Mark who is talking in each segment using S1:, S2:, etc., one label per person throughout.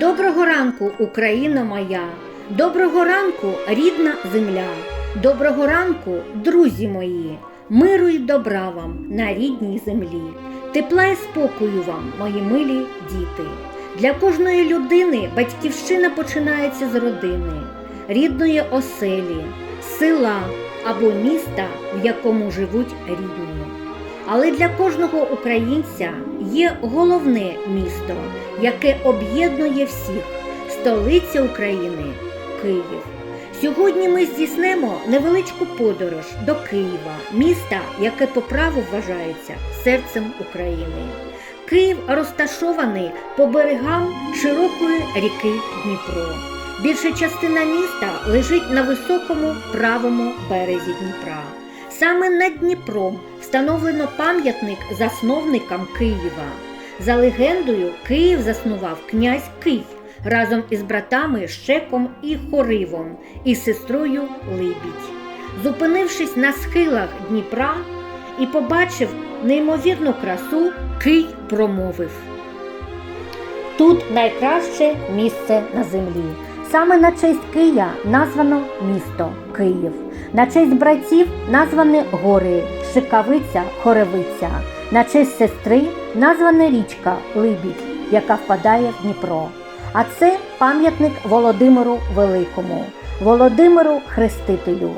S1: Доброго ранку, Україна моя! Доброго ранку, рідна земля! Доброго ранку, друзі мої! Миру й добра вам на рідній землі! Тепла і спокою вам, мої милі діти! Для кожної людини батьківщина починається з родини, рідної оселі, села або міста, в якому живуть рідні. Але для кожного українця є головне місто, яке об'єднує всіх столиця України Київ. Сьогодні ми здійснемо невеличку подорож до Києва, міста, яке по праву вважається серцем України. Київ розташований по берегам широкої ріки Дніпро. Більша частина міста лежить на високому правому березі Дніпра. Саме над Дніпром встановлено пам'ятник засновникам Києва. За легендою, Київ заснував князь Київ разом із братами Щеком і Хоривом і сестрою Либідь. Зупинившись на схилах Дніпра і побачив неймовірну красу, Кий промовив. Тут найкраще місце на землі. Саме на честь Кия названо місто Київ. На честь братів названі гори Шикавиця, Хоревиця. На честь сестри названа річка Либідь, яка впадає в Дніпро. А це пам'ятник Володимиру Великому, Володимиру Хрестителю,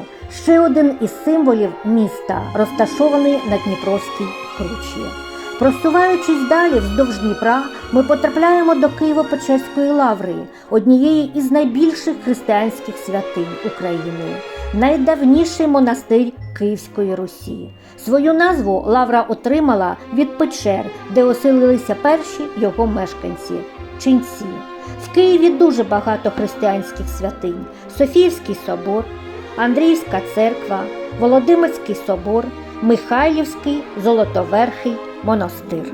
S1: ще один із символів міста, розташований на Дніпровській кручі. Просуваючись далі вздовж Дніпра, ми потрапляємо до Києво-Печерської лаври, однієї із найбільших християнських святинь України, найдавніший монастир Київської Русі. Свою назву лавра отримала від печер, де оселилися перші його мешканці ченці. В Києві дуже багато християнських святинь: Софіївський собор, Андріївська церква, Володимирський собор, Михайлівський, Золотоверхий монастир.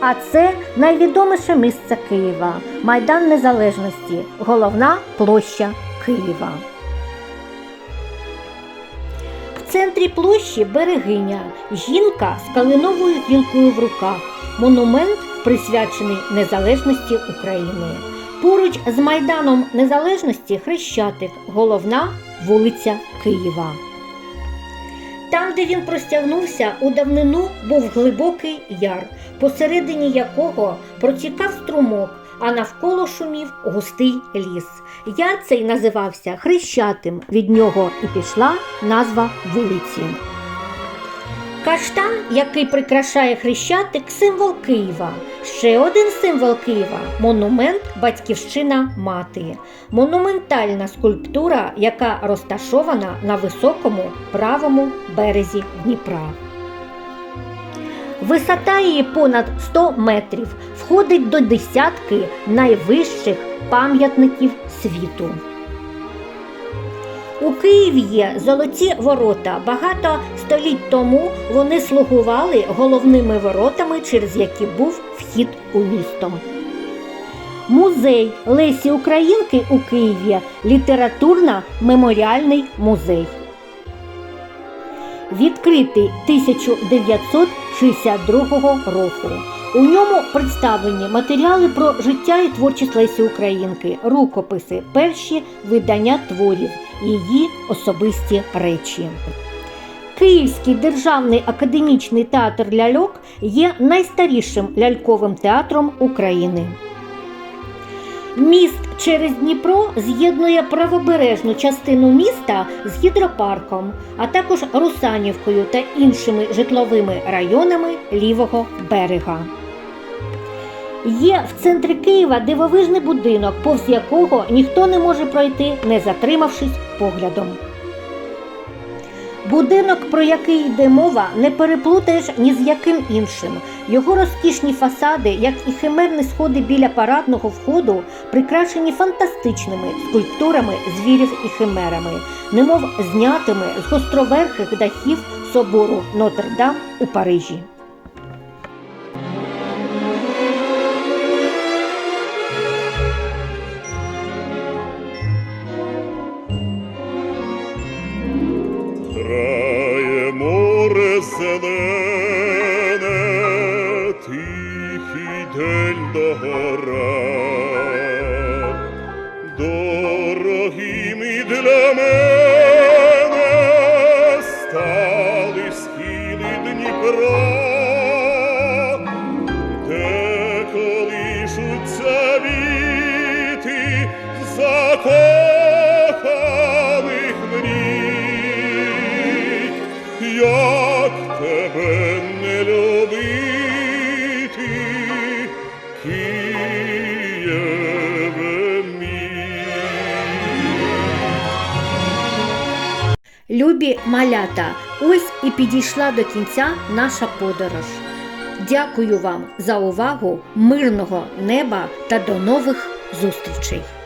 S1: А це найвідоміше місце Києва Майдан Незалежності, головна площа Києва. В центрі площі берегиня, жінка з калиновою гілкою в руках, монумент, присвячений незалежності України. Поруч з Майданом Незалежності Хрещатик, головна вулиця Києва. Там, де він простягнувся, у давнину був глибокий яр, посередині якого протікав струмок, а навколо шумів густий ліс. Яр цей називався Хрещатим. Від нього і пішла назва вулиці. Каштан, який прикрашає хрещатик, символ Києва. Ще один символ Києва монумент Батьківщина Мати. Монументальна скульптура, яка розташована на високому правому березі Дніпра. Висота її понад 100 метрів, входить до десятки найвищих пам'ятників світу. У Києві є золоті ворота. Багато століть тому вони слугували головними воротами, через які був вхід у місто. Музей Лесі Українки у Києві літературно-меморіальний музей. Відкритий 1962 року. У ньому представлені матеріали про життя і творчість Лесі Українки, рукописи, перші видання творів, її особисті речі. Київський державний академічний театр ляльок є найстарішим ляльковим театром України. Міст через Дніпро з'єднує правобережну частину міста з гідропарком, а також Русанівкою та іншими житловими районами лівого берега. Є в центрі Києва дивовижний будинок, повз якого ніхто не може пройти, не затримавшись поглядом. Будинок, про який йде мова, не переплутаєш ні з яким іншим. Його розкішні фасади, як і химерні сходи біля парадного входу, прикрашені фантастичними скульптурами звірів і химерами, немов знятими з гостроверхих дахів собору Нотр-Дам у Парижі.
S2: зелене, тихий день до гора, дорогим і для мене стали схили Дніпра.
S1: Любі малята, ось і підійшла до кінця наша подорож. Дякую вам за увагу, мирного неба та до нових зустрічей!